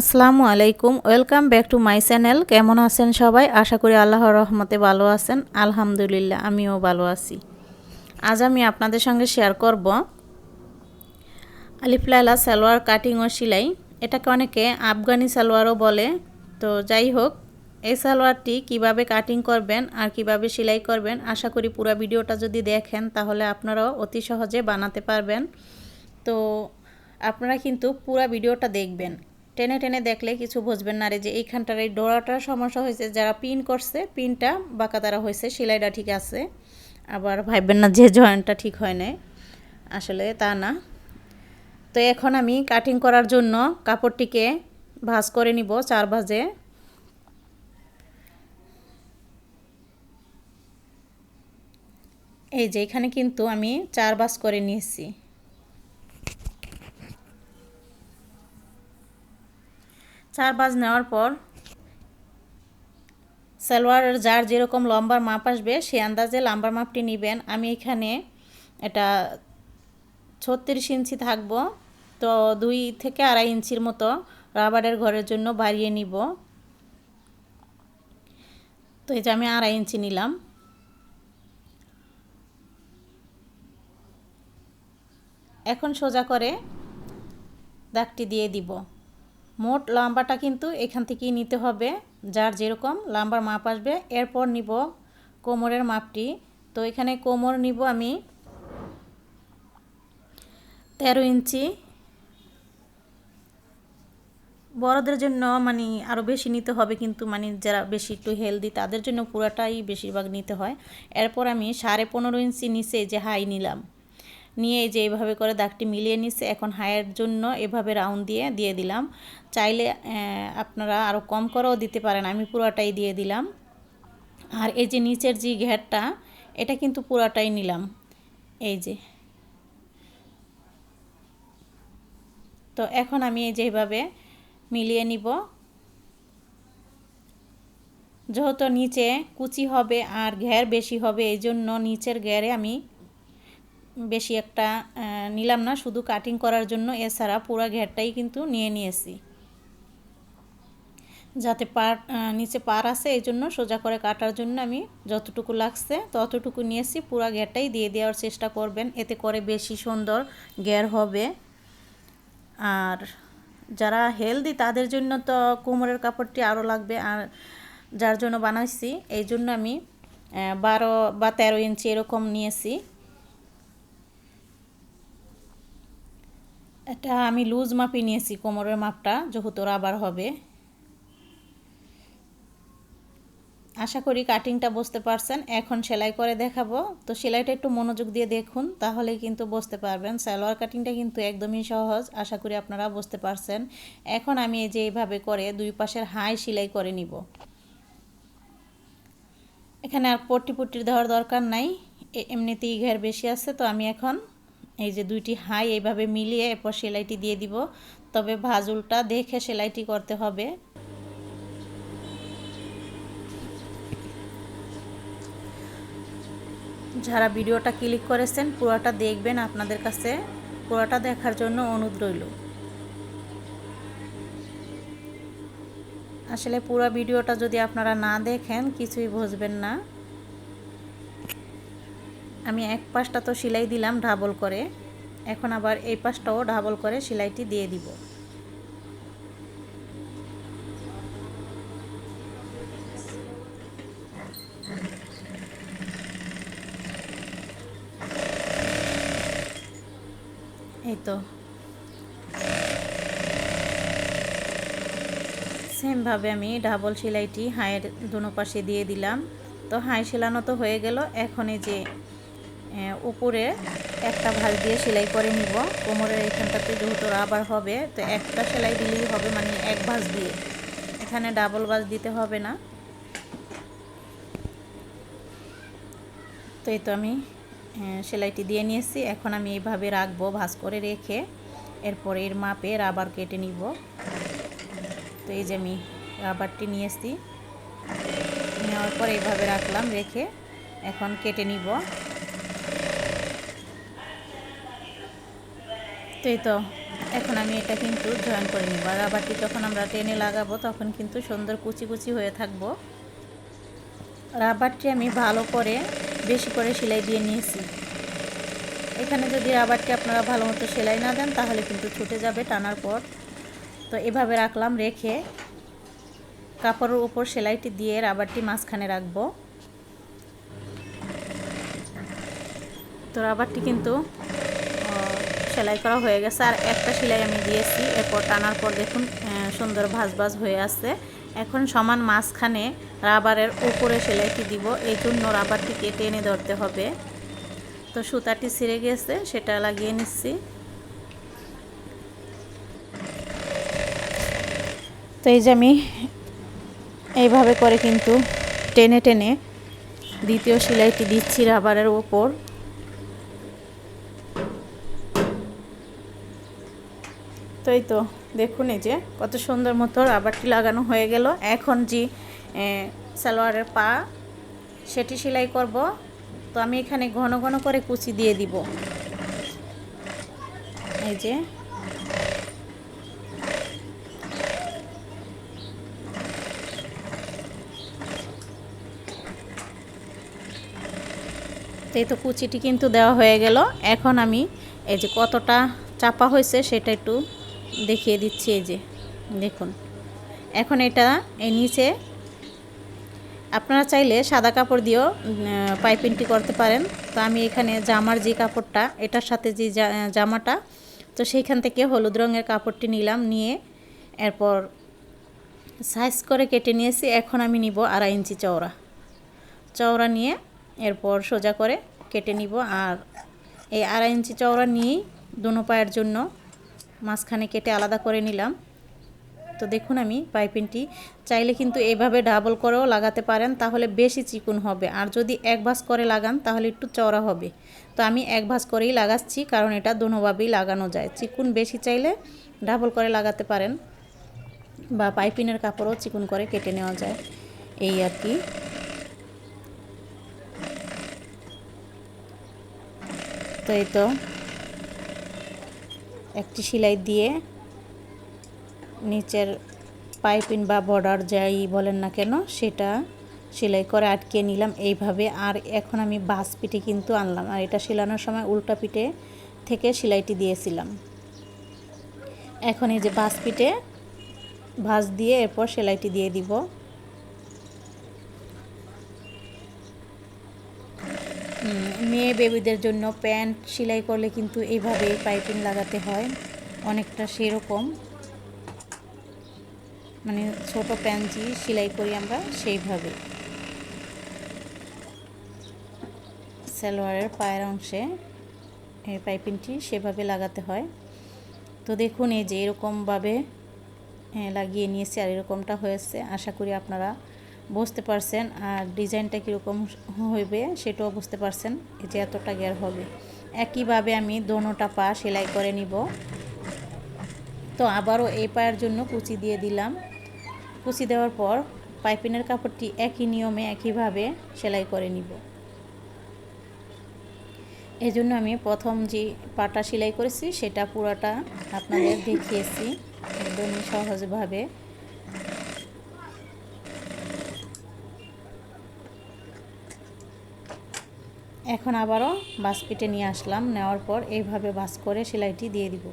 আসসালামু আলাইকুম, welcome back to my channel. কেমন আছেন সবাই? আশা করি আল্লাহর রহমতে ভালো আছেন। আলহামদুলিল্লাহ, আমিও ভালো আছি। আজ আমি আপনাদের সঙ্গে শেয়ার করব আলিফলাইলা সালোয়ার কাটিং ও সেলাই। এটাকে অনেকে আফগানি সালোয়ারও বলে। তো যাই হোক, এই সালোয়ারটি কীভাবে কাটিং করবেন আর কীভাবে সেলাই করবেন, আশা করি পুরো ভিডিওটা যদি দেখেন, তাহলে আপনারাও অতি সহজে বানাতে পারবেন। তো আপনারা কিন্তু পুরো ভিডিওটা দেখবেন। টেনে টেনে দেখলে কিছু বুঝবেন না। রে যে এইখানটার এই ডোরাটার সমস্যা হয়েছে, যারা পিন করছে, পিনটা বাঁকা দ্বারা হয়েছে, সেলাইটা ঠিক আছে। আবার ভাববেন না যে জয়েন্টটা ঠিক হয় নাই। আসলে তা না। তো এখন আমি কাটিং করার জন্য কাপড়টিকে ভাজ করে নিব চার ভাজে। এই যে এখানে কিন্তু আমি চার বাস করে নিয়েছি। চার বাজ নেওয়ার পর সালোয়ারের যার যেরকম লম্বার মাপ আসবে, সে আন্দাজে লম্বার মাপটি নেবেন। আমি এখানে এটা ছত্রিশ ইঞ্চি থাকব, তো দুই থেকে আড়াই ইঞ্চির মতো রাবারের ঘরের জন্য বাড়িয়ে নিব। তো এই যে আমি আড়াই ইঞ্চি নিলাম। এখন সোজা করে দাগটি দিয়ে দিব। মোট লম্বাটা কিন্তু এখান থেকেই নিতে হবে। যার যেরকম লম্বার মাপ আসবে, এরপর নিব কোমরের মাপটি। তো এখানে কোমর নিব আমি তেরো ইঞ্চি। বড়দের জন্য মানে আরও বেশি নিতে হবে কিন্তু মানে যারা বেশি একটু হেলদি তাদের জন্য পুরাটাই বেশিরভাগ নিতে হয়। এরপর আমি সাড়ে পনেরো ইঞ্চি নিচে যে হাই নিলাম। নিয়ে এই যে এইভাবে করে দাগটি মিলিয়ে নিচ্ছে এখন হায়ের জন্য এভাবে রাউন্ড দিয়ে দিয়ে দিলাম। চাইলে আপনারা আরও কম করেও দিতে পারেন, আমি পুরোটাই দিয়ে দিলাম। আর এই যে নিচের যে ঘেরটা, এটা কিন্তু পুরাটাই নিলাম। এই যে। তো এখন আমি এই যেভাবে মিলিয়ে নিব। যেহেতু নিচে কুচি হবে আর ঘের বেশি হবে, এই জন্য নিচের ঘেরে আমি বেশি একটা নিলাম না। শুধু কাটিং করার জন্য এছাড়া পুরো ঘেরটাই কিন্তু নিয়ে নিয়েছি। যাতে পার নিচে পার আছে, এই জন্য সোজা করে কাটার জন্য আমি যতটুকু লাগছে ততটুকু নিয়েছি। পুরো ঘেরটাই দিয়ে দেওয়ার চেষ্টা করবেন। এতে করে বেশি সুন্দর ঘের হবে। আর যারা হেলদি তাদের জন্য তো কোমরের কাপড়টি আরও লাগবে। আর যার জন্য বানাইছি, এই জন্য আমি বারো বা তেরো ইঞ্চি এরকম নিয়েছি। এটা আমি লুজ মাপি নিয়েছি, কোমরের মাপটা, যেহেতু রাবার হবে। আশা করি কাটিংটা বুঝতে পারছেন। এখন সেলাই করে দেখাবো। তো সেলাইটা একটু মনোযোগ দিয়ে দেখুন, তাহলে কিন্তু বুঝতে পারবেন। সালোয়ার কাটিংটা কিন্তু একদমই সহজ, আশা করি আপনারা বুঝতে পারছেন। এখন আমি এই যে এইভাবে করে দুই পাশের হাই সেলাই করে নিব। এখানে আর পট্টি পট্টি দেওয়ার দরকার নাই এমনিতেই ঘের বেশি আছে, তো আমি এখন এই যে দুইটি হাই এইভাবে মিলিয়ে এরপর সেলাইটি দিয়ে দিব। তবে ভাজুলটা দেখে সেলাইটি করতে হবে। যারা ভিডিওটা ক্লিক করেছেন, পুরোটা দেখবেন আপনাদের কাছে। পুরোটা দেখার জন্য অনুরোধ রইল। আসলে পুরো ভিডিওটা যদি আপনারা না দেখেন, কিছুই বুঝবেন না। আমি এক পাশটা তো সেলাই দিলাম ডাবল করে। এখন আবার এই পাশটাও ডাবল করে সেলাইটি দিয়ে দিব। এই তো। সেমভাবে আমি ডাবল সেলাইটি হায়ের দুনো পাশে দিয়ে দিলাম। তো হাই সেলানো তো হয়ে গেল। এখন এই যে উপরে একটা ভাঁজ দিয়ে সেলাই করে নিব। কোমরের এখানটাতে যেহেতু রাবার হবে, তো একটা সেলাই দিলেই হবে মানে এক ভাঁজ দিয়ে। এখানে ডাবল ভাঁজ দিতে হবে না। তো এই তো আমি সেলাইটি দিয়ে নিয়েছি। এখন আমি এইভাবে রাখব, ভাঁজ করে রেখে এরপর এর মাপে রাবার কেটে নিব। তো এই যে আমি রাবারটি নিয়েছি। নেওয়ার পর এইভাবে রাখলাম, রেখে এখন কেটে নিব। তো এই তো, এখন আমি এটা কিন্তু জয়েন করে নিব। আর যখন আমরা টেনে লাগাবো, তখন কিন্তু সুন্দর কুচি কুচি হয়ে থাকব। রাবারটি আমি ভালো করে, বেশি করে সেলাই দিয়ে নিয়েছি। এখানে যদি রাবারটি আপনারা ভালো মতো সেলাই না দেন, তাহলে কিন্তু ছুটে যাবে টানার পর। তো এভাবে রাখলাম, রেখে কাপড়ের উপর সেলাইটি দিয়ে রাবারটি মাঝখানে রাখব। তো রাবারটি কিন্তু সেলাই করা হয়ে গেছে। আর একটা সেলাই আমি দিয়েছি। এরপর টানার পর দেখুন সুন্দর ভাজ ভাজ হয়ে আসছে এখন সমান মাঝখানে রাবারের উপরে সেলাইটি দিব। এই জন্য রাবারটিকে টেনে ধরতে হবে। তো সুতাটি ছিঁড়ে গেছে, সেটা লাগিয়ে নিচ্ছি। তো এই যে আমি এইভাবে করে কিন্তু টেনে টেনে দ্বিতীয় সেলাইটি দিচ্ছি রাবারের ওপর তো এই তো, দেখুন এই যে, কত সুন্দর মতো রাবারটি লাগানো হয়ে গেল। এখন যে সালোয়ারের পা, সেটি সেলাই করব। তো আমি এখানে ঘন ঘন করে কুচি দিয়ে দিব। এই যে। এই তো কুচিটি কিন্তু দেওয়া হয়ে গেল। এখন আমি এই যে কতটা চাপা হয়েছে সেটা একটু দেখিয়ে দিচ্ছি এই যে, দেখুন। এখন এটা এই নিচে আপনারা চাইলে সাদা কাপড় দিয়েও পাইপিংটি করতে পারেন। তো আমি এখানে জামার যে কাপড়টা, এটার সাথে যে জামাটা, তো সেইখান থেকে হলুদ রঙের কাপড়টি নিলাম, নিয়ে এরপর সাইজ করে কেটে নিয়েছি। এখন আমি নিব আড়াই ইঞ্চি চওড়া। চওড়া নিয়ে এরপর সোজা করে কেটে নিব। আর এই আড়াই ইঞ্চি চওড়া নিয়েই দুনো পায়ের জন্য মাঝখানে কেটে আলাদা করে নিলাম। তো দেখুন আমি পাইপিংটি, চাইলে কিন্তু এইভাবে ডাবল করেও লাগাতে পারেন, তাহলে বেশি চিকুন হবে। আর যদি এক ভাঁজ করে লাগান, তাহলে একটু চওড়া হবে। তো আমি এক ভাঁজ করেই লাগাচ্ছি, কারণ এটা দোনোভাবেই লাগানো যায়। চিকুন বেশি চাইলে ডাবল করে লাগাতে পারেন, বা পাইপিনের কাপড়ও চিকুন করে কেটে নেওয়া যায়। এই আর কি। তো এই তো একটি সেলাই দিয়ে নিচের পাইপিন বা বর্ডার যাই বলেন না কেন, সেটা সেলাই করে আটকে নিলাম এইভাবে। আর এখন আমি বাস পিঠে কিন্তু আনলাম। আর এটা সেলানোর সময় উল্টা পিঠে থেকে সেলাইটি দিয়েছিলাম। এখন এই যে বাস পিঠে ভাঁজ দিয়ে এরপর সেলাইটি দিয়ে দিব। মেয়ে বেবিদের জন্য প্যান্ট সেলাই করলে কিন্তু এইভাবেই পাইপিং লাগাতে হয়। অনেকটা সেরকম। মানে ছোট প্যান্টি সেলাই করি আমরা সেইভাবে। সালোয়ারের পায়ের অংশে এই পাইপিংটি সেভাবে লাগাতে হয়। তো দেখুন এই যে এরকমভাবে লাগিয়ে নিয়েছি আর এরকমটা হয়েছে। আশা করি আপনারা বুঝতে পারছেন আর ডিজাইনটা কীরকম হইবে সেটাও বুঝতে পারছেন যে এতটা গের হবে। একইভাবে আমি দোনোটা পা সেলাই করে নিব। তো আবারও এই পায়ের জন্য কুচি দিয়ে দিলাম। কুচি দেওয়ার পর পাইপিনের কাপড়টি একই নিয়মে, একইভাবে সেলাই করে নিব। এই জন্য আমি প্রথম যে পাটা সেলাই করেছি, সেটা পুরাটা আপনাদের দেখিয়েছি। একদমই সহজভাবে এখন আবারও বাস পিটে নিয়ে আসলাম। নেওয়ার পর এইভাবে বাস করে সেলাইটি দিয়ে দিব।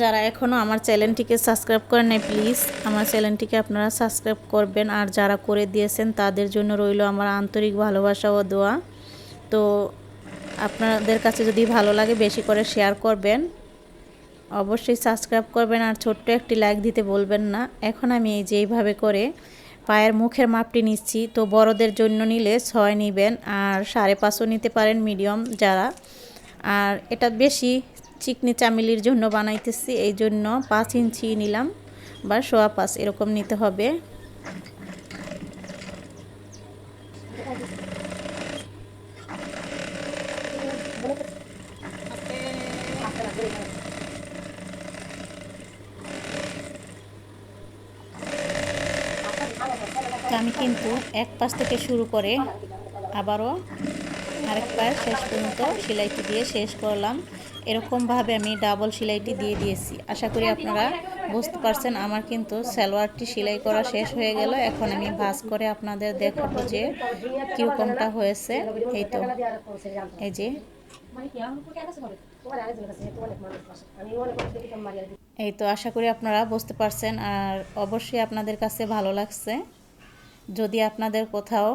যারা এখনও আমার চ্যানেলটিকে সাবস্ক্রাইব করেন নাই, প্লিজ আমার চ্যানেলটিকে আপনারা সাবস্ক্রাইব করবেন। আর যারা করে দিয়েছেন, তাদের জন্য রইল আমার আন্তরিক ভালোবাসা ও দোয়া। তো আপনাদের কাছে যদি ভালো লাগে, বেশি করে শেয়ার করবেন। অবশ্যই সাবস্ক্রাইব করবেন। আর ছোট্ট একটি লাইক দিতে বলবেন না। এখন আমি এই যে এইভাবে করে পায়ের মুখের মাপটি নিচ্ছি তো বড়দের জন্য নিলে ছয় নেবেন আর সাড়ে পাঁচও নিতে পারেন মিডিয়াম যারা। আর এটা বেশি চিকনি চামিলির জন্য বানাইতেছি এই জন্য পাঁচ ইঞ্চি নিলাম বা সোয়া পাঁচ এরকম নিতে হবে আমি কিন্তু এক পাশ থেকে শুরু করে আবারও আরেকবার শেষ পর্যন্ত সেলাইটি দিয়ে শেষ করলাম। এরকমভাবে আমি ডাবল সেলাইটি দিয়ে দিয়েছি। আশা করি আপনারা বুঝতে পারছেন, আমার কিন্তু সালোয়ারটি সেলাই করা শেষ হয়ে গেল। এখন আমি ভাজ করে আপনাদের দেখাবো যে কীরকমটা হয়েছে। এই তো, এই যে। এই তো, আশা করি আপনারা বুঝতে পারছেন। আর অবশ্যই আপনাদের কাছে ভালো লাগছে। যদি আপনাদের কোথাও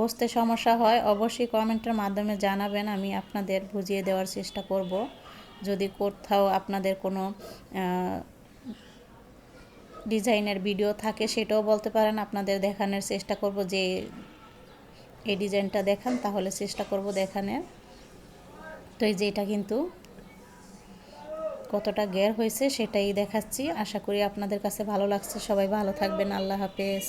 বসতে সমস্যা হয়, অবশ্যই কমেন্টের মাধ্যমে জানাবেন, আমি আপনাদের বুঝিয়ে দেওয়ার চেষ্টা করব। যদি কোথাও আপনাদের কোনো ডিজাইনের ভিডিও থাকে, সেটাও বলতে পারেন, আপনাদের দেখানোর চেষ্টা করব যে, এই ডিজাইনটা দেখান, তাহলে চেষ্টা করব দেখানোর তো এই যে এটা কিন্তু কতটা গের হয়েছে, সেটাই দেখাচ্ছি। আশা করি আপনাদের কাছে ভালো লাগছে। সবাই ভালো থাকবেন। আল্লাহ হাফেজ।